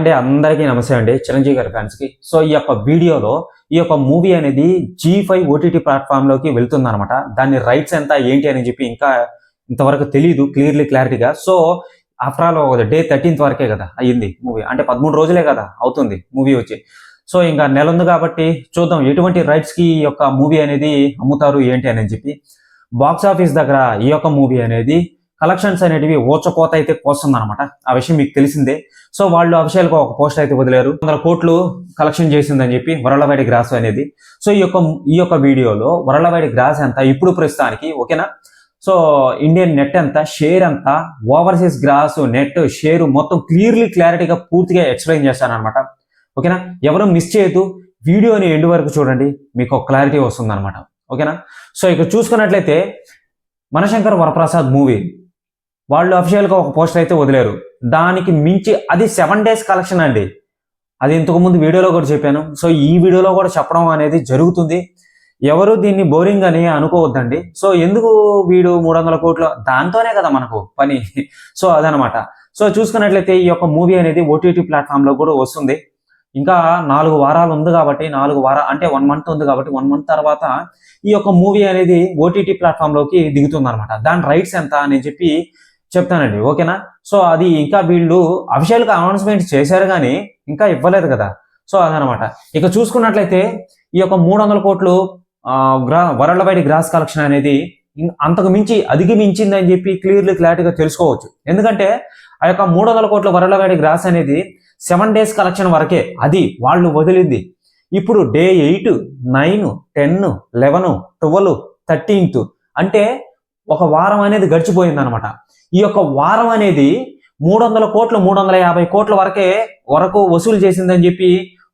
అండి అందరికీ నమస్తే అండి చిరంజీవి గారి ఫ్యాన్స్కి సో ఈ యొక్క వీడియోలో ఈ యొక్క మూవీ అనేది జీ ఫైవ్ ఓటీటీ ప్లాట్ఫామ్లోకి వెళ్తుందనమాట దాని రైట్స్ ఎంత ఏంటి అని చెప్పి ఇంకా ఇంతవరకు తెలియదు క్లియర్లీ క్లారిటీగా so after all day thirteenth వరకే కదా అయ్యింది మూవీ అంటే పదమూడు రోజులే కదా అవుతుంది మూవీ వచ్చి. సో ఇంకా నెల ఉంది కాబట్టి చూద్దాం ఎటువంటి రైట్స్కి ఈ యొక్క మూవీ అనేది అమ్ముతారు ఏంటి అని చెప్పి. బాక్స్ ఆఫీస్ దగ్గర ఈ యొక్క మూవీ అనేది కలెక్షన్స్ అనేటివి ఓచకోత అయితే కోస్తుందనమాట ఆ విషయం మీకు తెలిసిందే. సో వాళ్ళు అఫిషియల్గా ఒక పోస్ట్ అయితే వదిలేరు. వందల కోట్లు కలెక్షన్ చేసిందని చెప్పి వరలవాడి గ్రాస్ అనేది. సో ఈ యొక్క ఈ యొక్క వీడియోలో వరలవాడి గ్రాస్ ఎంత ఇప్పుడు ప్రస్తుతానికి ఓకేనా? సో ఇండియన్ నెట్ ఎంత షేర్ ఎంత ఓవర్సీస్ గ్రాస్ నెట్ షేర్ మొత్తం క్లియర్లీ క్లారిటీగా పూర్తిగా ఎక్స్ప్లెయిన్ చేస్తాను అనమాట ఓకేనా? ఎవరు మిస్ చేయొద్దు. వీడియోని ఎండ్ వరకు చూడండి. మీకు ఒక క్లారిటీ వస్తుంది అనమాట ఓకేనా? సో ఇక చూసుకున్నట్లయితే మనశంకర్ వరప్రసాద్ మూవీ. వాళ్ళు అఫీషియల్గా ఒక పోస్టర్ అయితే వదిలేరు. దానికి మించి అది సెవెన్ డేస్ కలెక్షన్ అండి. అది ఇంతకు ముందు వీడియోలో కూడా చెప్పాను. సో ఈ వీడియోలో కూడా చెప్పడం అనేది జరుగుతుంది. ఎవరు దీన్ని బోరింగ్ అని అనుకోవద్దండి. సో ఎందుకు వీడు మూడు వందల కోట్లు? దాంతోనే కదా మనకు పని. సో అదనమాట. సో చూసుకున్నట్లయితే ఈ యొక్క మూవీ అనేది ఓటీటీ ప్లాట్ఫామ్లో కూడా వస్తుంది. ఇంకా నాలుగు వారాలు ఉంది కాబట్టి నాలుగు వారాలు అంటే వన్ మంత్ ఉంది కాబట్టి వన్ మంత్ తర్వాత ఈ యొక్క మూవీ అనేది ఓటీటీ ప్లాట్ఫామ్లోకి దిగుతుంది అనమాట దాని రైట్స్ ఎంత అని చెప్పి చెప్తానండి ఓకేనా? సో అది ఇంకా వీళ్ళు అఫీషియల్గా అనౌన్స్మెంట్ చేశారు కానీ ఇంకా ఇవ్వలేదు కదా. సో అదనమాట. ఇక చూసుకున్నట్లయితే ఈ యొక్క మూడు వందల కోట్లు గ్రా వరల్డ్ వైడ్ గ్రాస్ కలెక్షన్ అనేది అంతకు మించి అధిగి మించిందని చెప్పి క్లియర్లీ క్లారిటీగా తెలుసుకోవచ్చు. ఎందుకంటే ఆ యొక్క మూడు వందల కోట్ల వరల్డ్ వైడ్ గ్రాస్ అనేది సెవెన్ డేస్ కలెక్షన్ వరకే అది వాళ్ళు వదిలింది. ఇప్పుడు day eight nine ten eleven twelve thirteenth అంటే ఒక వారం అనేది గడిచిపోయింది అనమాట ఈ యొక్క వారం అనేది మూడు వందల కోట్లు మూడు వందల యాభై కోట్ల వరకే వరకు వసూలు చేసిందని చెప్పి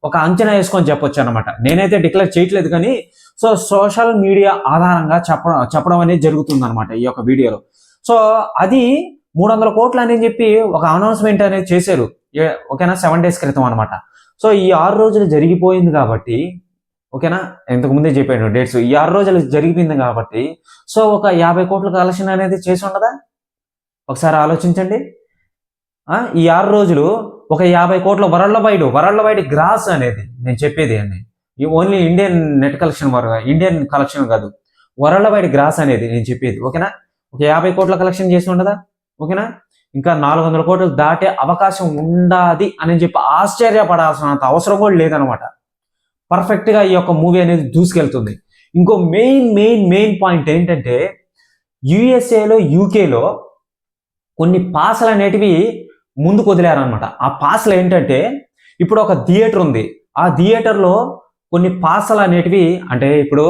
ఒక అంచనా వేసుకొని చెప్పొచ్చు అనమాట నేనైతే డిక్లేర్ చేయట్లేదు కానీ సో సోషల్ మీడియా ఆధారంగా చెప్పడం చెప్పడం అనేది జరుగుతుంది అనమాట ఈ యొక్క వీడియోలో. సో అది మూడు వందల కోట్లు అని చెప్పి ఒక అనౌన్స్మెంట్ అనేది చేశారు. ఓకేనా? సెవెన్ డేస్ క్రితం అనమాట సో ఈ ఆరు రోజులు జరిగిపోయింది కాబట్టి ఓకేనా? ఇంతకు ముందే చెప్పాను డేట్స్ ఈ ఆరు రోజులు జరిగిపోయింది కాబట్టి. సో ఒక యాభై కోట్ల కలెక్షన్ అనేది చేసి ఉండదా? ఒకసారి ఆలోచించండి. ఈ ఆరు రోజులు ఒక యాభై కోట్ల world wide world wide gross అనేది నేను చెప్పేది అండి ఈ ఓన్లీ ఇండియన్ నెట్ కలెక్షన్ వరకు ఇండియన్ కలెక్షన్ కాదు. వరల్డ్ వైడ్ గ్రాస్ అనేది నేను చెప్పేది ఓకేనా? ఒక యాభై కోట్ల కలెక్షన్ చేసి ఉండదా? ఓకేనా? ఇంకా నాలుగు వందల కోట్లు దాటే అవకాశం ఉండాది అని చెప్పి ఆశ్చర్యపడాల్సినంత అవసరం కూడా లేదనమాట పర్ఫెక్ట్గా ఈ యొక్క మూవీ అనేది దూసుకెళ్తుంది. ఇంకో మెయిన్ మెయిన్ మెయిన్ పాయింట్ ఏంటంటే యుఎస్ఏలో యూకేలో కొన్ని పాసలు అనేటివి ముందుకు వదిలేరనమాట ఆ పాసలు ఏంటంటే ఇప్పుడు ఒక థియేటర్ ఉంది. ఆ థియేటర్లో కొన్ని పాసలు అనేటివి అంటే ఇప్పుడు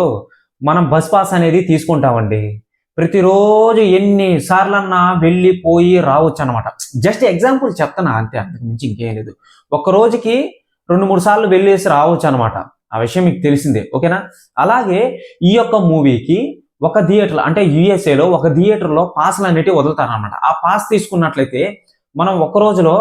మనం బస్ పాస్ అనేది తీసుకుంటామండి. ప్రతిరోజు ఎన్ని సార్లన్నా వెళ్ళి పోయి రావచ్చు అనమాట జస్ట్ ఎగ్జాంపుల్ చెప్తాను అంతే అంతకు మించి ఇంకేం లేదు. ఒక రోజుకి రెండు మూడు సార్లు వెళ్ళేసి రావచ్చు అనమాట ఆ విషయం మీకు తెలిసిందే ఓకేనా? అలాగే ఈ యొక్క మూవీకి ఒక థియేటర్ అంటే యుఎస్ఏలో ఒక థియేటర్లో పాస్లు అనేటివి వదులుతారు అనమాట ఆ పాస్ తీసుకున్నట్లయితే మనం ఒక రోజులో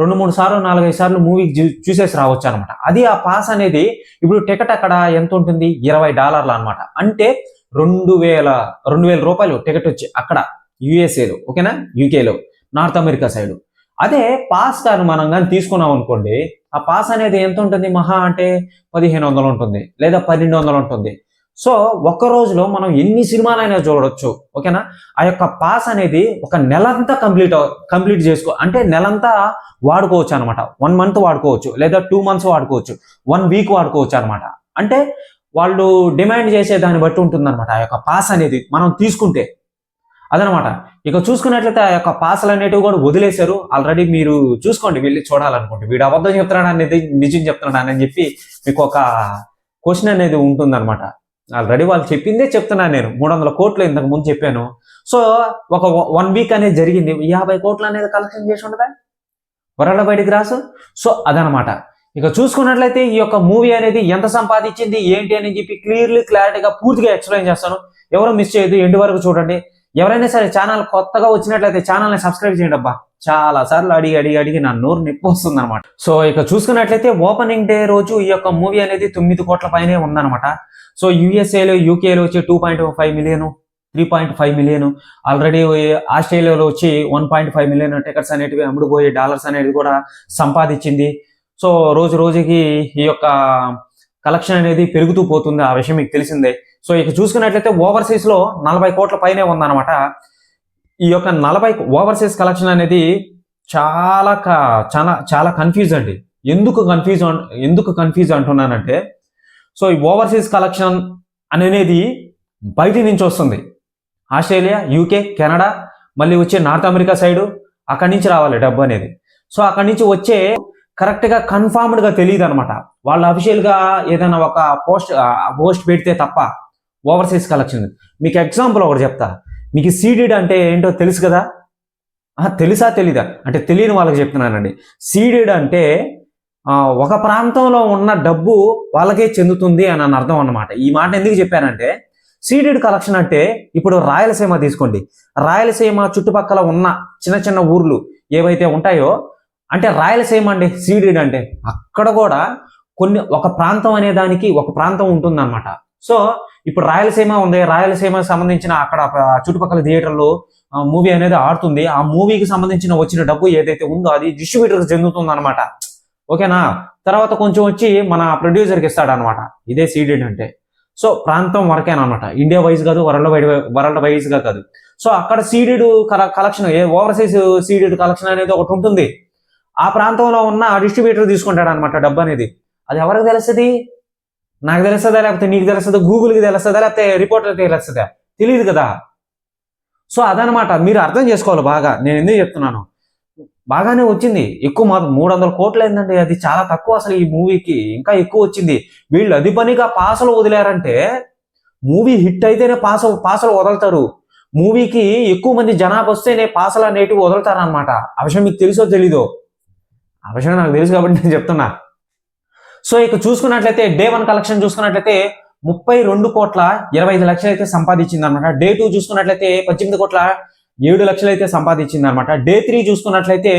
రెండు మూడు సార్లు నాలుగైదు సార్లు మూవీ చూసేసి రావచ్చు అనమాట అది ఆ పాస్ అనేది ఇప్పుడు టికెట్ అక్కడ ఎంత ఉంటుంది? ఇరవై డాలర్లు అనమాట అంటే రెండు వేల రెండు వేల రూపాయలు టికెట్ వచ్చి అక్కడ యుఎస్ఏలో ఓకేనా? యూకేలో నార్త్ అమెరికా సైడ్. అదే పాస్ కానీ మనం కానీ తీసుకున్నాం అనుకోండి ఆ పాస్ అనేది ఎంత ఉంటుంది మహా అంటే పదిహేను వందలు ఉంటుంది లేదా పన్నెండు వందలు ఉంటుంది. సో ఒక్క రోజులో మనం ఎన్ని సినిమాలైనా చూడొచ్చు ఓకేనా? ఆ యొక్క పాస్ అనేది ఒక నెలంతా కంప్లీట్ కంప్లీట్ చేసుకో అంటే నెలంతా వాడుకోవచ్చు అనమాట వన్ మంత్ వాడుకోవచ్చు లేదా టూ మంత్స్ వాడుకోవచ్చు వన్ వీక్ వాడుకోవచ్చు అనమాట అంటే వాళ్ళు డిమాండ్ చేసే దాన్ని బట్టి ఉంటుందన్నమాట ఆ యొక్క పాస్ అనేది మనం తీసుకుంటే. అదనమాట. ఇక చూసుకున్నట్లయితే ఆ యొక్క పాసలు అనేటివి కూడా వదిలేశారు. ఆల్రెడీ మీరు చూసుకోండి వెళ్ళి చూడాలనుకోండి. వీడు అబద్ధం చెప్తున్నాడు అనేది నిజం చెప్తున్నాడు అని చెప్పి మీకు ఒక క్వశ్చన్ అనేది ఉంటుందన్నమాట. ఆల్రెడీ వాళ్ళు చెప్పిందే చెప్తున్నాను నేను. మూడు వందల కోట్లు ఇంతకు ముందు చెప్పాను. సో ఒక వన్ వీక్ అనేది జరిగింది. యాభై కోట్లు అనేది కలెక్షన్ చేసి ఉండదా వరల్డ్ బయటికి రాసు? సో అదనమాట. ఇక చూసుకున్నట్లయితే ఈ యొక్క మూవీ అనేది ఎంత సంపాదించింది ఏంటి అని చెప్పి క్లియర్లీ క్లారిటీగా పూర్తిగా ఎక్స్ప్లెయిన్ చేస్తాను. ఎవరు మిస్ చేయదు ఎండు వరకు చూడండి. ఎవరైనా సరే ఛానల్ కొత్తగా వచ్చినట్లయితే ఛానల్ని సబ్స్క్రైబ్ చేయండి అబ్బా. చాలా సార్లు అడిగి అడిగి అడిగి నా నోరు నొప్పి వస్తుంది అనమాట సో ఇక చూసుకున్నట్లయితే ఓపెనింగ్ డే రోజు ఈ యొక్క మూవీ అనేది తొమ్మిది కోట్ల పైనే ఉందన్నమాట. సో యూఎస్ఏలో యూకేలో వచ్చి two point five million three point five million already ఆస్ట్రేలియాలో వచ్చి one point five million tickets అనేటివి అమ్ముడుపోయి డాలర్స్ అనేది కూడా సంపాదించింది. సో రోజు రోజుకి ఈ యొక్క కలెక్షన్ అనేది పెరుగుతూ పోతుంది. ఆ విషయం మీకు తెలిసిందే. సో ఇక చూసుకున్నట్లయితే ఓవర్సీస్లో నలభై కోట్ల పైనే ఉందన్నమాట. ఈ యొక్క నలభై ఓవర్సీస్ కలెక్షన్ అనేది చాలా క- చాలా చాలా కన్ఫ్యూజ్ అండి. ఎందుకు కన్ఫ్యూజ్ ఎందుకు కన్ఫ్యూజ్ అంటున్నానంటే సో ఈ ఓవర్సీస్ కలెక్షన్ అనేది బయట నుంచి వస్తుంది. ఆస్ట్రేలియా యూకే కెనడా మళ్ళీ వచ్చే నార్త్ అమెరికా సైడు అక్కడి నుంచి రావాలి డబ్బు అనేది. సో అక్కడి నుంచి వచ్చే కరెక్ట్గా కన్ఫామ్డ్గా తెలియదు అనమాట వాళ్ళ అఫీషియల్గా ఏదైనా ఒక పోస్ట్ పోస్ట్ పెడితే తప్ప ఓవర్సీస్ కలెక్షన్ మీకు ఎగ్జాంపుల్ ఒకటి చెప్తా. మీకు సీడీడ్ అంటే ఏంటో తెలుసు కదా? తెలుసా తెలీదా? అంటే తెలియని వాళ్ళకి చెప్తున్నానండి. సీడీడ్ అంటే ఒక ప్రాంతంలో ఉన్న డబ్బు వాళ్ళకే చెందుతుంది అని అని అర్థం అన్నమాట. ఈ మాట ఎందుకు చెప్పానంటే సీడెడ్ కలెక్షన్ అంటే ఇప్పుడు రాయలసీమ తీసుకోండి. రాయలసీమ చుట్టుపక్కల ఉన్న చిన్న చిన్న ఊర్లు ఏవైతే ఉంటాయో అంటే రాయలసీమ అండి సీడెడ్ అంటే అక్కడ కూడా కొన్ని ఒక ప్రాంతం అనే దానికి ఒక ప్రాంతం ఉంటుందన్నమాట. సో ఇప్పుడు రాయలసీమ ఉంది. రాయలసీమకు సంబంధించిన అక్కడ చుట్టుపక్కల థియేటర్లో మూవీ అనేది ఆడుతుంది. ఆ మూవీకి సంబంధించిన వచ్చిన డబ్బు ఏదైతే ఉందో అది డిస్ట్రిబ్యూటర్కి చెందుతుంది అనమాట ఓకేనా? తర్వాత కొంచెం వచ్చి మన ప్రొడ్యూసర్కి ఇస్తాడు అనమాట ఇదే సీడెడ్ అంటే సో ప్రాంతం వరకేనమాట ఇండియా వైజ్ కాదు వరల్డ్ వైడ్ వరల్డ్ వైజ్గా కాదు. సో అక్కడ సీడెడ్ కలెక్షన్ ఏ ఓవర్సీస్ సీడెడ్ కలెక్షన్ అనేది ఒకటి ఉంటుంది. ఆ ప్రాంతంలో ఉన్న డిస్ట్రిబ్యూటర్ తీసుకుంటాడు అనమాట డబ్బు అనేది. అది ఎవరికి తెలుస్తుంది? నాకు తెలుస్తుందా లేకపోతే నీకు తెలుస్తుందా? గూగుల్కి తెలుస్తుందా లేకపోతే రిపోర్టర్కి తెలుస్తుందా? తెలియదు కదా. సో అదనమాట. మీరు అర్థం చేసుకోవాలి బాగా. నేను ఎందుకు చెప్తున్నాను? బాగానే వచ్చింది. ఎక్కువ మాకు మూడు వందల కోట్లు అయిందండి. అది చాలా తక్కువ అసలు ఈ మూవీకి. ఇంకా ఎక్కువ వచ్చింది. వీళ్ళు అది పనిగా పాసలు వదిలారంటే మూవీ హిట్ అయితేనే పాస పాసలు వదులుతారు. మూవీకి ఎక్కువ మంది జనాభా వస్తేనే పాసలు అనేటివి వదులుతారు అనమాట ఆ విషయం మీకు తెలుసో తెలీదో? ఆ విషయం నాకు తెలుసు కాబట్టి నేను చెప్తున్నా. సో ఇక చూసుకున్నట్లయితే డే వన్ కలెక్షన్ చూసుకున్నట్లయితే ముప్పై రెండు కోట్ల ఇరవై ఐదు లక్షలు అయితే సంపాదించింది అనమాట డే టూ చూసుకున్నట్లయితే పద్దెనిమిది కోట్ల ఏడు లక్షలు అయితే సంపాదించింది అనమాట డే త్రీ చూసుకున్నట్లయితే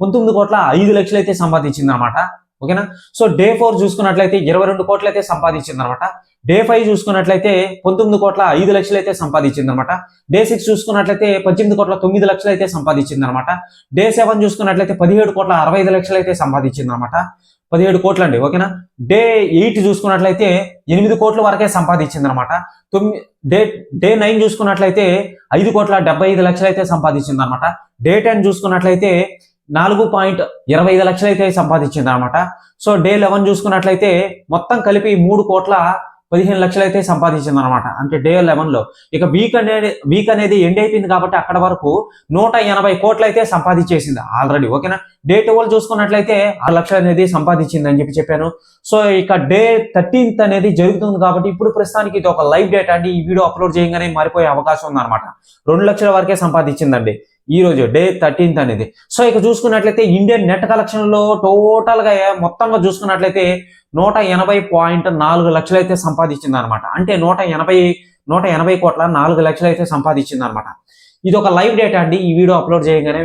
పంతొమ్మిది కోట్ల ఐదు లక్షలు అయితే సంపాదించింది అనమాట ఓకేనా? సో డే ఫోర్ చూసుకున్నట్లయితే ఇరవై రెండు కోట్లు అయితే సంపాదించింది అనమాట డే ఫైవ్ చూసుకున్నట్లయితే పంతొమ్మిది కోట్ల ఐదు లక్షలు అయితే సంపాదించింది అనమాట డే సిక్స్ చూసుకున్నట్లయితే పద్దెనిమిది కోట్ల తొమ్మిది లక్షలు అయితే సంపాదించింది అనమాట డే సెవెన్ చూసుకున్నట్లయితే పదిహేడు కోట్ల అరవై ఐదు లక్షలు అయితే సంపాదించింది అనమాట పదిహేడు కోట్లు అండి ఓకేనా? డే ఎయిట్ చూసుకున్నట్లయితే ఎనిమిది కోట్ల వరకే సంపాదించింది అనమాట తొమ్మిది డే డే నైన్ చూసుకున్నట్లయితే ఐదు కోట్ల డెబ్బై ఐదు లక్షలు అయితే సంపాదించింది అనమాట డే టెన్ చూసుకున్నట్లయితే నాలుగు పాయింట్ ఇరవై ఐదు లక్షలు అయితే సంపాదించింది అనమాట సో డే లెవెన్ చూసుకున్నట్లయితే మొత్తం కలిపి మూడు కోట్ల పదిహేను లక్షలు అయితే సంపాదించింది అనమాట అంటే డే లెవెన్లో ఇక వీక్ అనేది వీక్ అనేది ఎండ్ అయిపోయింది కాబట్టి అక్కడ వరకు నూట ఎనభై కోట్లు అయితే సంపాదించేసింది ఆల్రెడీ. ఓకేనా? డే ట్వెల్వ్ చూసుకున్నట్లయితే ఆరు లక్షలు అనేది సంపాదించింది అని చెప్పి చెప్పాను. సో ఇక డే థర్టీన్త్ అనేది జరుగుతుంది కాబట్టి ఇప్పుడు ప్రస్తుతానికి ఇది ఒక లైవ్ డేట్ అండి. ఈ వీడియో అప్లోడ్ చేయగానే మారిపోయే అవకాశం ఉందన్నమాట. రెండు లక్షల వరకే సంపాదించిందండి. ఈ రోజు డే థర్టీన్త్ అనేది. సో ఇక చూసుకున్నట్లయితే ఇండియన్ నెట్ కలెక్షన్లో టోటల్గా మొత్తంగా చూసుకున్నట్లయితే నూట ఎనభై పాయింట్ నాలుగు లక్షలు అయితే సంపాదించింది అనమాట అంటే నూట ఎనభై నూట ఎనభై కోట్ల నాలుగు లక్షలు అయితే సంపాదించింది అనమాట ఇది ఒక లైవ్ డేటా అండి. ఈ వీడియో అప్లోడ్ చేయగానే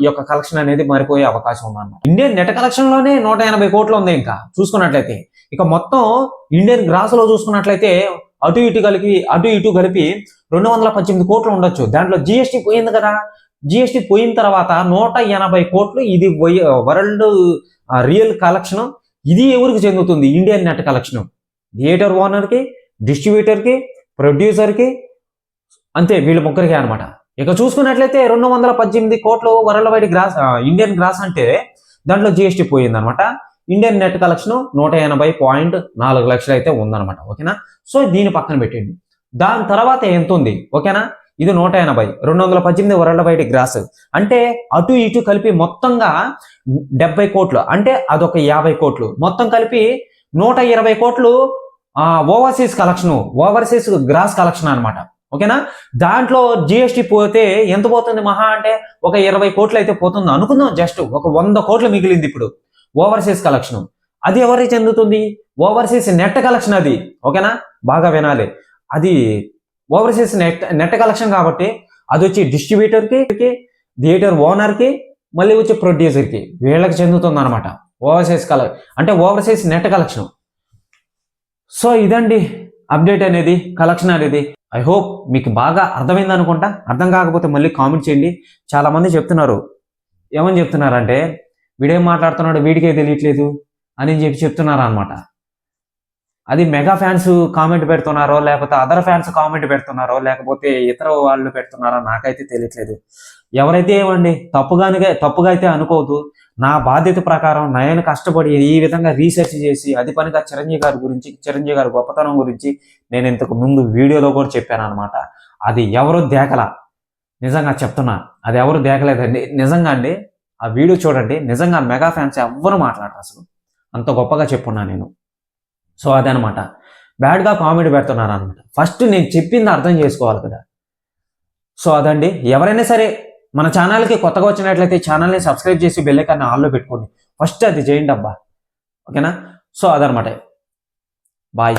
ఈ యొక్క కలెక్షన్ అనేది మారిపోయే అవకాశం ఉందన్నమాట. ఇండియన్ నెట్ కలెక్షన్లోనే నూట ఎనభై కోట్లు ఉంది ఇంకా చూసుకున్నట్లయితే. ఇక మొత్తం ఇండియన్ గ్రాస్లో చూసుకున్నట్లయితే అటు ఇటు కలిపి అటు ఇటు కలిపి రెండు వందల పద్దెనిమిది కోట్లు ఉండొచ్చు. దాంట్లో జిఎస్టీ పోయింది కదా. జిఎస్టీ పోయిన తర్వాత నూట ఎనభై కోట్లు ఇది వరల్డ్ రియల్ కలెక్షన్. ఇది ఎవరికి చెందుతుంది? Indian net collection. థియేటర్ ఓనర్కి డిస్ట్రిబ్యూటర్కి ప్రొడ్యూసర్కి అంతే వీళ్ళ ముగ్గురికి అనమాట ఇక చూసుకున్నట్లయితే రెండు వందల పద్దెనిమిది కోట్లు world wide gross Indian gross అంటే దాంట్లో జిఎస్టీ పోయిందనమాట ఇండియన్ నెట్ కలెక్షన్ నూట ఎనభై పాయింట్ నాలుగు లక్షలు అయితే ఉందన్నమాట. ఓకేనా? సో దీని పక్కన పెట్టండి దాని తర్వాత ఎంత ఉంది ఓకేనా? ఇది నూట ఎనభై. రెండు వందల పద్దెనిమిది వరల్డ్ వైడ్ గ్రాస్. అంటే అటు ఇటు కలిపి మొత్తంగా డెబ్బై కోట్లు. అంటే అదొక యాభై కోట్లు. మొత్తం కలిపి నూట ఇరవై కోట్లు overseas collection. Overseas gross collection అనమాట ఓకేనా? దాంట్లో జిఎస్టీ పోతే ఎంత పోతుంది మహా? అంటే ఒక ఇరవై కోట్లు అయితే పోతుంది. అనుకుందాం జస్ట్ ఒక వంద కోట్లు మిగిలింది ఇప్పుడు ఓవర్సీస్ కలెక్షన్. అది ఎవరికి చెందుతుంది? ఓవర్సీస్ నెట్ కలెక్షన్ అది. ఓకేనా? బాగా వినాలి. అది ఓవర్సీస్ నెట్ నెట్ కలెక్షన్ కాబట్టి అది వచ్చి డిస్ట్రిబ్యూటర్కి థియేటర్ ఓనర్కి మళ్ళీ వచ్చి ప్రొడ్యూసర్కి వీళ్ళకి చెందుతుంది అనమాట ఓవర్సీస్ కల అంటే ఓవర్సీస్ నెట్ కలెక్షన్ సో ఇదండి అప్డేట్ అనేది కలెక్షన్ అనేది. ఐ హోప్ మీకు బాగా అర్థమైంది అనుకుంటా. అర్థం కాకపోతే మళ్ళీ కామెంట్ చేయండి. చాలామంది చెప్తున్నారు. ఏమని చెప్తున్నారంటే వీడేం మాట్లాడుతున్నాడు వీడికే తెలియట్లేదు అని చెప్పి చెప్తున్నారు అనమాట అది మెగా ఫ్యాన్స్ కామెంట్ పెడుతున్నారో లేకపోతే అదర్ ఫ్యాన్స్ కామెంట్ పెడుతున్నారో లేకపోతే ఇతర వాళ్ళు పెడుతున్నారో నాకైతే తెలియట్లేదు. ఎవరైతే ఏమండి తప్పుగానే తప్పుగా అయితే అనుకోవద్దు. నా బాధ్యత ప్రకారం నేను కష్టపడి ఈ విధంగా రీసెర్చ్ చేసి అది పనిగా చిరంజీవి గారి గురించి చిరంజీవి గారి గొప్పతనం గురించి నేను ఇంతకు ముందు వీడియోలో కూడా చెప్పాను అనమాట అది ఎవరు దేకల? నిజంగా చెప్తున్నా అది ఎవరు దేకలేదండి. నిజంగా అండి ఆ వీడియో చూడండి. నిజంగా మెగా ఫ్యాన్స్ ఎవ్వరు మాట్లాడరు అసలు? అంత గొప్పగా చెప్పున్నా నేను. సో అదనమాట. బ్యాడ్గా కామెడీ పెడుతున్నారు అనమాట ఫస్ట్ నేను చెప్పింది అర్థం చేసుకోవాలి కదా. సో అదండి. ఎవరైనా సరే మన ఛానల్కి కొత్తగా వచ్చినట్లయితే ఛానల్ని సబ్స్క్రైబ్ చేసి బెల్లైకాన్ని ఆన్లో పెట్టుకోండి. ఫస్ట్ అది చేయండి అబ్బా. ఓకేనా సో అదనమాట. బాయ్